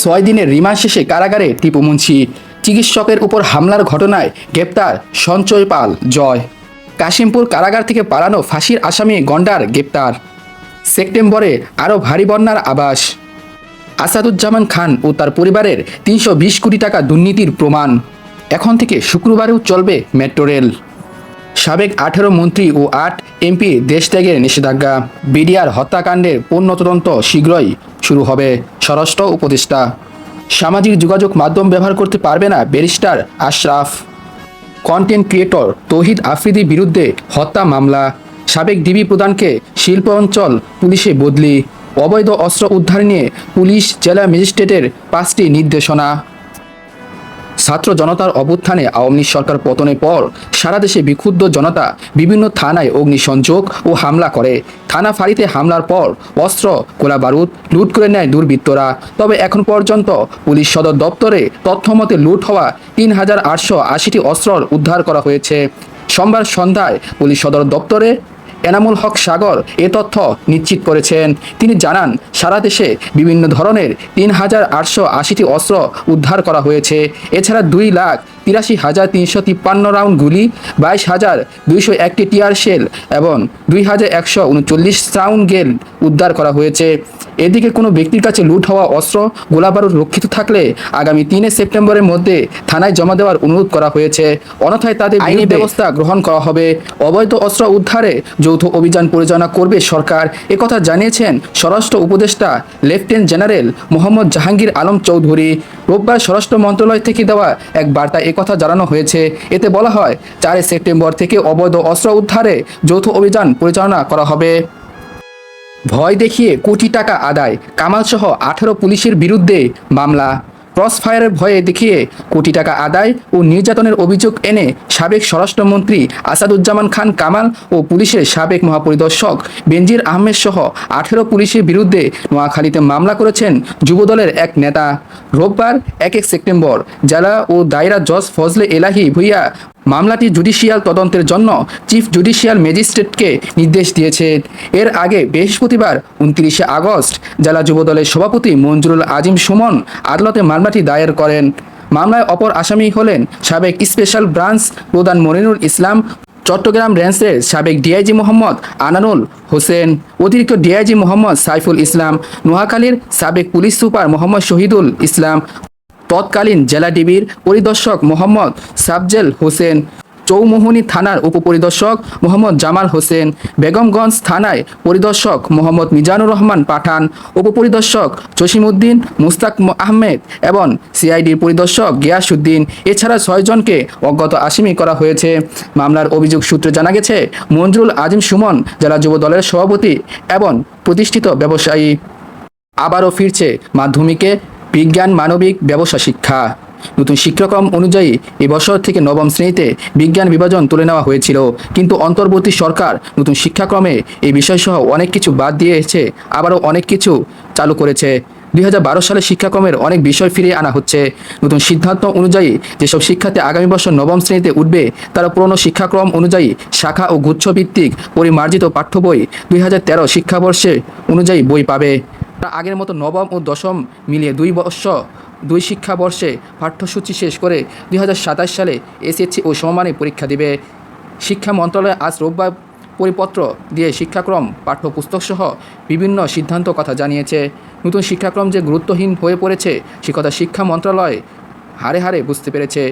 ছয় দিনের রিমান্ড শেষে কারাগারে টিপু মুন্সি। চিকিৎসকের উপর হামলার ঘটনায় গ্রেপ্তার সঞ্চয় পাল জয়। কাশিমপুর কারাগার থেকে পালানো ফাঁসির আসামি গন্ডার গ্রেপ্তার। সেপ্টেম্বরে আরও ভারী বন্যার আবাস আসাদুজ্জামান খান ও তার পরিবারের তিনশো বিশ কোটি টাকা দুর্নীতির প্রমাণ। এখন থেকে শুক্রবারেও চলবে মেট্রো রেল। সাবেক আঠেরো মন্ত্রী ও আট এমপি দেশ দেশত্যাগের নিষেধাজ্ঞা, বিডিআর হত্যাকাণ্ডের পূর্ণ তদন্ত শীঘ্রই শুরু হবে, স্বরাষ্ট্র উপদেষ্টা। সামাজিক যোগাযোগ মাধ্যম ব্যবহার করতে পারবে না barrister Ashraf. Content creator Tauhid আফ্রিদির বিরুদ্ধে হত্যা মামলা। সাবেক ডিবি প্রধানকে শিল্প অঞ্চল পুলিশে বদলি। অবৈধ অস্ত্র উদ্ধার নিয়ে পুলিশ, জেলা ম্যাজিস্ট্রেটের পাঁচটি নির্দেশনা। ছাত্র জনতার অভ্যুত্থানে আওয়ামী সরকার পতনের পর সারা দেশে বিক্ষুব্ধ জনতা বিভিন্ন থানায় অগ্নিসংযোগ ও হামলা করে। থানা ফাঁড়িতে হামলার পর অস্ত্র গোলা বারুদ লুট করে নেয় দুর্বৃত্তরা। তবে এখন পর্যন্ত পুলিশ সদর দপ্তরে তথ্যমতে লুট হওয়া তিন হাজার আটশো আশিটি অস্ত্র উদ্ধার করা হয়েছে। সোমবার সন্ধ্যায় পুলিশ সদর দপ্তরে এনামুল হক সাগর এ তথ্য নিশ্চিত করেছেন। তিনি জানান, সারা দেশে বিভিন্ন ধরনের তিন হাজার আটশো আশিটি অস্ত্র উদ্ধার করা হয়েছে। এছাড়া দুই লাখ তিরাশি হাজার তিনশো তিপ্পান্ন রাউন্ড গুলি বাইশ হাজার দুইশো একটি টিয়ার শেল এবং দুই হাজার একশো উনচল্লিশ রাউন্ড গেল উদ্ধার করা হয়েছে। এদিকে কোনো ব্যক্তির কাছে লুট হওয়া অস্ত্র গোলাবারুদ রক্ষিত থাকলে আগামী তিনে সেপ্টেম্বরের মধ্যে থানায় জমা দেওয়ার অনুরোধ করা হয়েছে। অন্যথায় তাদের আইনি ব্যবস্থা গ্রহণ করা হবে। অবৈধ অস্ত্র উদ্ধারে যৌথ অভিযান পরিচালনা করবে সরকার। একথা জানিয়েছেন স্বরাষ্ট্র উপদেষ্টা লেফটেন্যান্ট জেনারেল মোহাম্মদ জাহাঙ্গীর আলম চৌধুরী। রোববার স্বরাষ্ট্র মন্ত্রণালয় থেকে দেওয়া এক বার্তা একথা জানানো হয়েছে। এতে বলা হয়, চারই সেপ্টেম্বর থেকে অবৈধ অস্ত্র উদ্ধারে যৌথ অভিযান পরিচালনা করা হবে। ভয় দেখিয়ে কোটি টাকা আদায়, কামালসহ আঠারো পুলিশের বিরুদ্ধে মামলা। ক্রস ফায়ারের ভয়ে দেখিয়ে কোটি টাকা আদায় ও নির্যাতনের অভিযোগ এনে সাবেক স্বরাষ্ট্রমন্ত্রী আসাদুজ্জামান খান কামাল ও পুলিশের সাবেক মহাপরিদর্শক বেনজির আহমেদ সহ আঠেরো পুলিশের বিরুদ্ধে নোয়াখালীতে মামলা করেছেন যুবদলের এক নেতা। রোববার এক এক সেপ্টেম্বর জেলা ও দায়রা জজ ফজলে এলাহি ভুইয়া মামলাটি জুডিশিয়াল তদন্তের জন্য চিফ জুডিশিয়াল ম্যাজিস্ট্রেটকে নির্দেশ দিয়েছে। এর আগে বৃহস্পতিবার উনত্রিশে আগস্ট জেলা যুবদলের সভাপতি মঞ্জুরুল আজিম সুমন আদালতে মামলাটি দায়ের করেন। মামলায় অপর আসামি হলেন সাবেক স্পেশাল ব্রাঞ্চ প্রধান মনিরুল ইসলাম, চট্টগ্রাম রেঞ্জের সাবেক ডিআইজি মোহাম্মদ আনানুল হোসেন, অতিরিক্ত ডিআইজি মোহাম্মদ সাইফুল ইসলাম, নোয়াখালীর সাবেক পুলিশ সুপার মোহাম্মদ শহীদুল ইসলাম তৎকালীন জেলা ডিবির পরিদর্শক মোহাম্মদ সাবজেল হোসেন, চৌমোহনী থানার উপপরিদর্শক মোহাম্মদ জামাল হোসেন, বেগমগঞ্জ থানায় পরিদর্শক মোহাম্মদ মিজানুর রহমান পাঠান, উপপরিদর্শক জসিমউদ্দিন, মুস্তাক আহমেদ এবং সিআইডির পরিদর্শক গিয়াসুদ্দিন এছাড়া ছয়জনকে অজ্ঞাত আসামি করা হয়েছে। মামলার অভিযোগ সূত্রে জানা গেছে, মঞ্জুরুল আজিম সুমন জেলা যুব দলের সভাপতি এবং প্রতিষ্ঠিত ব্যবসায়ী। আবারও ফিরছে মাধ্যমিকে বিজ্ঞান, মানবিক, ব্যবসা, শিক্ষা। নতুন শিক্ষাক্রম অনুযায়ী এবছর থেকে নবম শ্রেণীতে বিজ্ঞান বিভাজন তুলে নেওয়া হয়েছিল। কিন্তু অন্তর্বর্তী সরকার নতুন শিক্ষাক্রমে এই বিষয়সহ অনেক কিছু বাদ দিয়েছে, আবারও অনেক কিছু চালু করেছে। দুই হাজার বারো সালে শিক্ষাক্রমের অনেক বিষয় ফিরিয়ে আনা হচ্ছে। নতুন সিদ্ধান্ত অনুযায়ী যেসব শিক্ষার্থী আগামী বছর নবম শ্রেণীতে উঠবে, তারা পুরনো শিক্ষাক্রম অনুযায়ী শাখা ও গুচ্ছভিত্তিক পরিমার্জিত পাঠ্য বই দুই হাজার তেরো শিক্ষাবর্ষে অনুযায়ী বই পাবে। আগের মতো নবম ও দশম মিলিয়ে দুই বর্ষ, দুই শিক্ষাবর্ষে পাঠ্যসূচি শেষ করে দুই হাজার সাতাশ সালে এসএসসি ও সমমানের পরীক্ষা দেবে। শিক্ষা মন্ত্রণালয় আজ রোববার পরিপত্র দিয়ে শিক্ষাক্রম পাঠ্যপুস্তক সহ বিভিন্ন সিদ্ধান্ত কথা জানিয়েছে। নতুন শিক্ষাক্রম যে গুরুত্বহীন হয়ে পড়েছে, সে কথা শিক্ষা মন্ত্রণালয় হারে হারে বুঝতে পেরেছে।